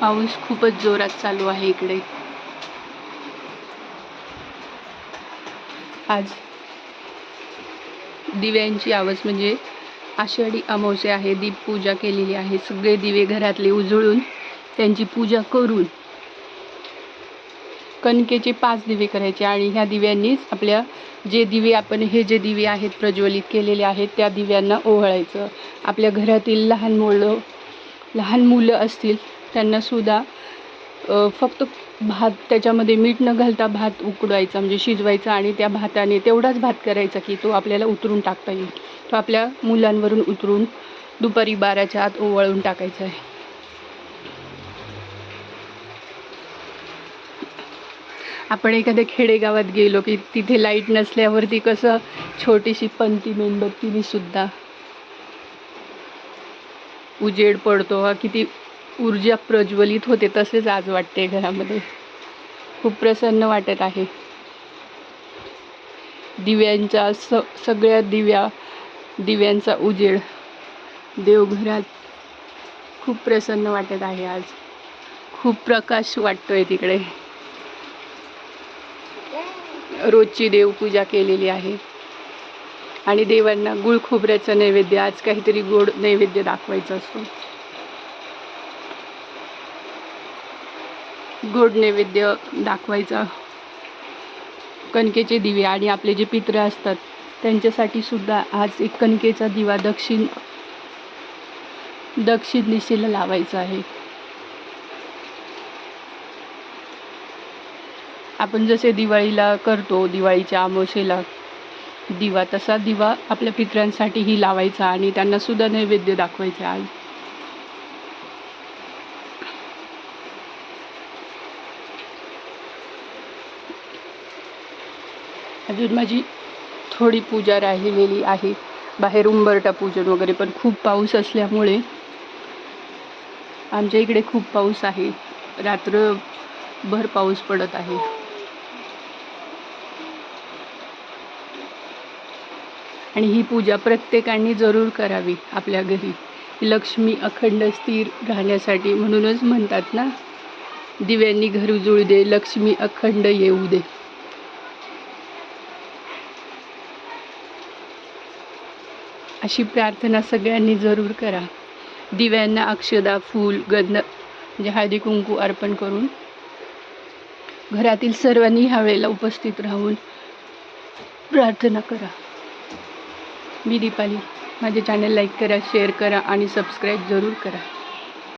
पाऊस खूपच जोरात चालू आहे इकडे. आज दिव्यांची आवाज म्हणजे आषाढी अमावस्या आहे दीपपूजा केलेली आहे. सगळे दिवे घरातले उजळून त्यांची पूजा करून कणकेचे पाच दिवे करायचे आणि ह्या दिव्यांनीच आपल्या जे दिवे आपण हे जे दिवे आहेत प्रज्वलित केलेले आहेत त्या दिव्यांना ओहळायचं आपल्या घरातील लहान मुलं लहान मुलं असतील त्यांनासुद्धा फक्त भात त्याच्यामध्ये मीठ न घालता भात उकडवायचा म्हणजे शिजवायचा आणि त्या भाताने तेवढाच भात करायचा की तो आपल्याला उतरून टाकता येईल. तो आपल्या मुलांवरून उतरून दुपारी बाराच्या आत ओवाळून टाकायचा आहे. आपण एखाद्या खेडेगावात गेलो की तिथे लाइट नसल्यावरती कसं छोटीशी पंती मेणबत्तीने सुद्धा उजेड पडतो. हा किती ऊर्जा प्रज्वलित होते तसेच आज वाटते घरामध्ये. खूप प्रसन्न वाटत आहे. दिव्यांच्या स सगळ्या दिव्या दिव्यांचा उजेड देवघरात खूप प्रसन्न वाटत आहे आज. खूप प्रकाश वाटतोय तिकडे. रोजची देवपूजा केलेली आहे. आणि देवांना गुळ खोबऱ्याचं नैवेद्य आज काहीतरी गोड नैवेद्य दाखवायचा असतो. गोड नैवेद्य दाखवायचा. कणकेचे दिवे आणि आपले जे पित्र असतात त्यांच्यासाठी सुद्धा आज एक कणकेचा दिवा दक्षिण दक्षिण दिशेला लावायचा आहे. आपण जसे दिवाळीला करतो दिवाळीच्या आमोशेला दिवा तसा दिवा आपल्या पित्रांसाठीही लावायचा आणि त्यांना सुद्धा नैवेद्य दाखवायचा आज अजून माझी थोडी पूजा राहिलेली आहे. बाहेर उंबरटा पूजन वगैरे पण खूप पाऊस असल्यामुळे आमच्या इकडे खूप पाऊस आहे. रात्रभर पाऊस पडत आहे. आणि ही पूजा प्रत्येकाने जरूर करावी आपल्या घरी. लक्ष्मी अखंड स्थिर राहण्यासाठी म्हणूनच म्हणतात ना दिव्यांनी घर उजळू दे लक्ष्मी अखंड येऊ दे. अशी प्रार्थना सगळ्यांनी जरूर करा. दिव्यांना अक्षदा फूल गंध म्हणजे हळदी कुंकू अर्पण करून घरातील सर्वांनी ह्या वेळेला उपस्थित राहून प्रार्थना करा. मी दीपाली. माझे चॅनल लाईक करा शेअर करा आणि सबस्क्राईब जरूर करा.